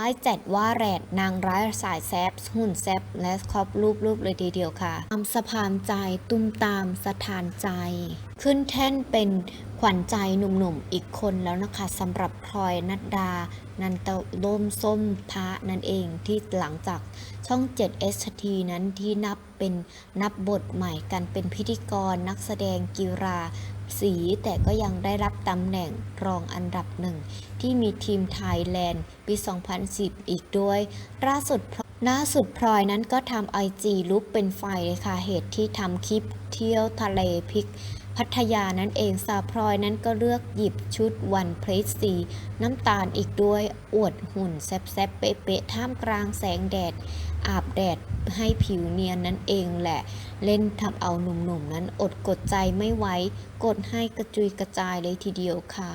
ร้ายจัดว่าแรดนางร้ายสายแซบหุ่นแซบและครอบรูปรูปเลยทีเดียวค่ะทำสะพานใจตุ้มตามสถานใจ ขึ้นแท่นเป็นขวัญใจหนุ่มๆอีกคนแล้วนะคะสำหรับพลอยนัดดา นันตะล่มส้มพระนั่นเองที่หลังจากช่อง 7 ST นั้นที่นับเป็นนับบทใหม่กันเป็นพิธีกรนักแสดงกีฬา สี แต่ก็ยังได้รับตำแหน่งรองอันดับหนึ่งที่มีทีมไทยแลนด์ปี 2010 อีกด้วยล่าสุด ล่าสุดพลอยนั้นก็ทำไอจีลุกเป็นไฟเลยค่ะ เหตุที่ทำคลิปเที่ยวทะเลพิกพัทยานั่นเองสาวพลอยนั้นก็เลือกหยิบชุดวันเพลสสีน้ำตาลอีกด้วยอวดหุ่นแซบๆเป๊ะๆท่ามกลางแสงแดด อาบแดดให้ผิวเนียนนั่นเองแหละ เล่นทำเอาหนุ่มๆนั้นอดกดใจไม่ไหวกดให้กระจุยกระจายเลยทีเดียวค่ะ